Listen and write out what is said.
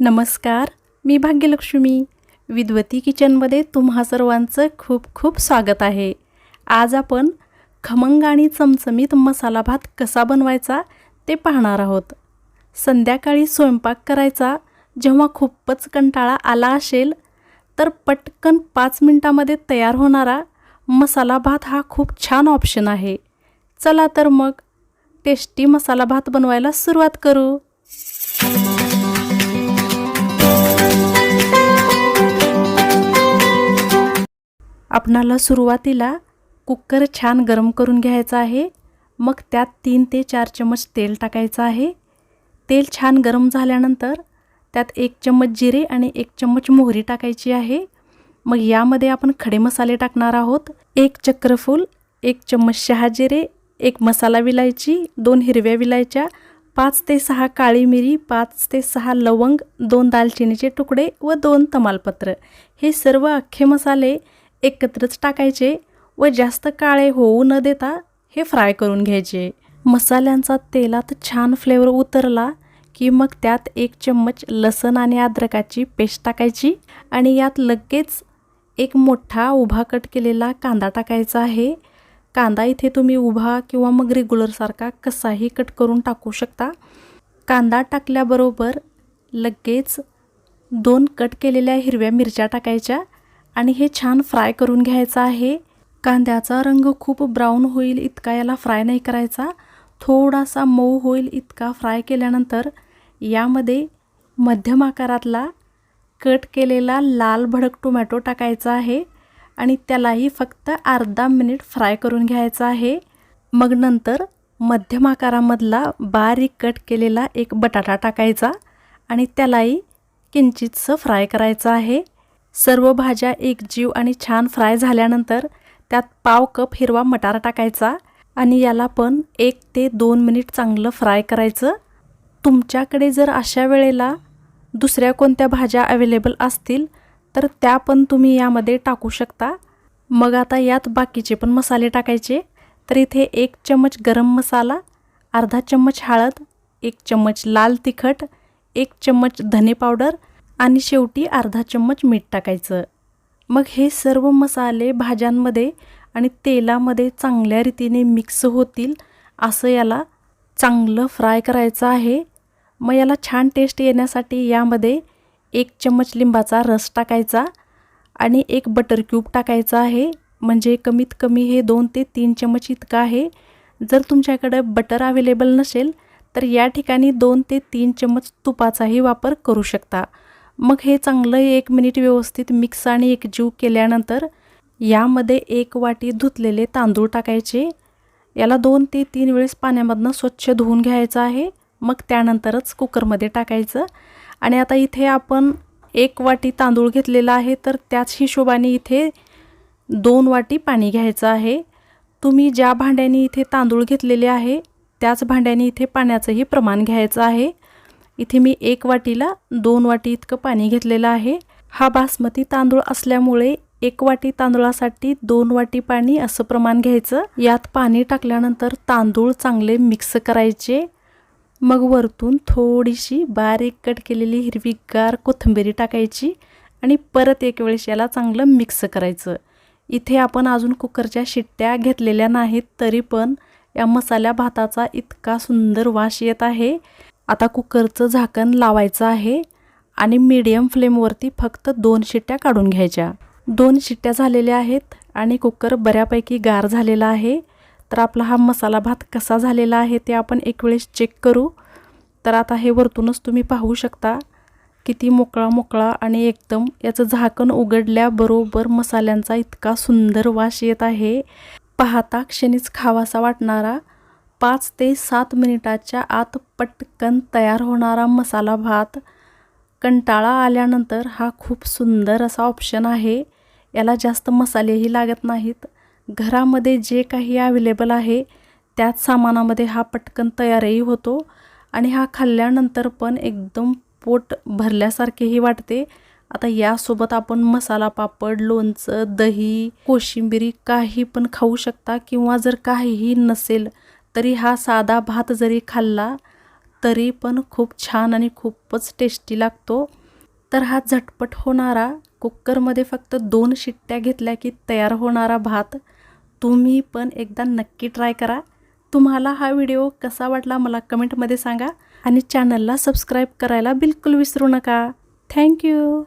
नमस्कार मी भाग्यलक्ष्मी. विद्वती किचनमध्ये तुम्हा सर्वांचं खूप खूप स्वागत आहे. आज आपण खमंग आणि चमचमीत मसाला भात कसा बनवायचा ते पाहणार आहोत. संध्याकाळी स्वयंपाक करायचा जेव्हा खूपच कंटाळा आला असेल तर पटकन पाच मिनटामध्ये तयार होणारा मसाला भात हा खूप छान ऑप्शन आहे. चला तर मग टेस्टी मसाला भात बनवायला सुरुवात करू. आपणाला सुरुवातीला कुकर छान गरम करून घ्यायचा आहे. मग त्यात तीन ते चार चम्मच तेल टाकायचं आहे. तेल छान गरम झाल्यानंतर त्यात एक चम्मच जिरे आणि एक चम्मच मोहरी टाकायची आहे. मग यामध्ये आपण खडे मसाले टाकणार आहोत. एक चक्रफूल एक चम्मच शहाजिरे एक मसाला विलायची दोन हिरव्या विलायच्या पाच ते सहा काळी मिरी पाच ते सहा लवंग दोन दालचिनीचे तुकडे व दोन तमालपत्र. हे सर्व अख्खे मसाले एकत्रच टाकायचे व जास्त काळे होऊ न देता हे फ्राय करून घ्यायचे. मसाल्यांचा तेलात छान फ्लेवर उतरला की मग त्यात एक चम्मच लसण आणि अद्रकाची पेस्ट टाकायची आणि यात लगेच एक मोठा उभा कट केलेला कांदा टाकायचा आहे. कांदा इथे तुम्ही उभा किंवा मग रेग्युलरसारखा कसाही कट करून टाकू शकता. कांदा टाकल्याबरोबर लगेच दोन कट केलेल्या हिरव्या मिरच्या टाकायच्या आणि हे छान फ्राय करून घ्यायचं आहे. कांद्याचा रंग खूप ब्राऊन होईल इतका याला फ्राय नाही करायचा. थोडासा मऊ होईल इतका फ्राय केल्यानंतर यामध्ये मध्यम आकारातला कट केलेला लाल भडक टोमॅटो टाकायचा आहे आणि त्यालाही फक्त अर्धा मिनिट फ्राय करून घ्यायचा आहे. मग नंतर मध्यम आकारामधला बारीक कट केलेला एक बटाटा टाकायचा आणि त्यालाही किंचितसं फ्राय करायचं आहे. सर्व भाज्या एकजीव आणि छान फ्राय झाल्यानंतर त्यात पाव कप हिरवा मटार टाकायचा आणि याला पण एक ते दोन मिनिट चांगलं फ्राय करायचं. तुमच्याकडे जर अशा वेळेला दुसऱ्या कोणत्या भाज्या अवेलेबल असतील तर त्या पण तुम्ही यामध्ये टाकू शकता. मग आता यात बाकीचे पण मसाले टाकायचे. तर इथे एक चम्मच गरम मसाला अर्धा चम्मच हळद एक चम्मच लाल तिखट एक चम्मच धने पावडर आणि शेवटी अर्धा चम्मच मीठ टाकायचं. मग हे सर्व मसाले भाज्यांमध्ये आणि तेलामध्ये चांगल्या रीतीने मिक्स होतील असं याला चांगलं फ्राय करायचं आहे. मग याला छान टेस्ट येण्यासाठी यामध्ये एक चम्मच लिंबाचा रस टाकायचा आणि एक बटर क्यूब टाकायचा आहे. म्हणजे कमीत कमी हे दोन ते तीन चम्मच इतकं आहे. जर तुमच्याकडं बटर अवेलेबल नसेल तर या ठिकाणी दोन ते तीन चम्मच तुपाचाही वापर करू शकता. मग हे चांगलं एक मिनिट व्यवस्थित मिक्स आणि एकजीव केल्यानंतर यामध्ये एक वाटी धुतलेले तांदूळ टाकायचे. याला दोन ते तीन वेळेस पाण्यामधनं स्वच्छ धुवून घ्यायचं आहे. मग त्यानंतरच कुकरमध्ये टाकायचं. आणि आता इथे आपण एक वाटी तांदूळ घेतलेला आहे तर त्याच हिशोबाने इथे दोन वाटी पाणी घ्यायचं आहे. तुम्ही ज्या भांड्याने इथे तांदूळ घेतलेले आहे त्याच भांड्याने इथे पाण्याचंही प्रमाण घ्यायचं आहे. इथे मी एक वाटीला दोन वाटी इतकं पाणी घेतलेलं आहे. हा बासमती तांदूळ असल्यामुळे एक वाटी तांदूळासाठी दोन वाटी पाणी असं प्रमाण घ्यायचं. यात पाणी टाकल्यानंतर तांदूळ चांगले मिक्स करायचे. मग वरतून थोडीशी बारीक कट केलेली हिरवीगार कोथिंबिरी टाकायची आणि परत एक वेळेस याला चांगलं मिक्स करायचं. इथे आपण अजून कुकरच्या शिट्ट्या घेतलेल्या नाहीत तरी पण या मसाल्या भाताचा इतका सुंदर वास येत आहे. आता कुकरचं झाकण लावायचं आहे आणि मीडियम फ्लेमवरती फक्त दोन शिट्ट्या काढून घ्यायच्या. दोन शिट्ट्या झालेल्या आहेत आणि कुकर बऱ्यापैकी गार झालेला आहे. तर आपला हा मसाला भात कसा झालेला आहे ते आपण एक वेळेस चेक करू. तर आता हे वरतूनच तुम्ही पाहू शकता किती मोकळा मोकळा आणि एकदम याचं झाकण उघडल्याबरोबर मसाल्यांचा इतका सुंदर वास येत आहे. पाहता क्षणीच खावासा वाटणारा पाच ते सात मिनिटाच्या आत पटकन तयार होणारा मसाला भात कंटाळा आल्यानंतर हा खूप सुंदर असा ऑप्शन आहे. याला जास्त मसालेही लागत नाहीत. घरामध्ये जे काही अवेलेबल आहे त्याच सामानामध्ये हा पटकन तयारही होतो आणि हा खाल्ल्यानंतर पण एकदम पोट भरल्यासारखेही वाटते. आता यासोबत आपण मसाला पापड लोणचं दही कोशिंबिरी काही पण खाऊ शकता किंवा जर काहीही नसेल तरी हा साधा भात जरी खाल्ला तरी पण खूप छान आणि खूपच टेस्टी लागतो. तर हा झटपट होणारा कुक्करमध्ये फक्त दोन शिट्ट्या घेतल्या की तयार होणारा भात तुम्ही पण एकदा नक्की ट्राय करा. तुम्हाला हा व्हिडिओ कसा वाटला मला कमेंटमध्ये सांगा आणि चॅनलला सबस्क्राईब करायला बिलकुल विसरू नका. थँक्यू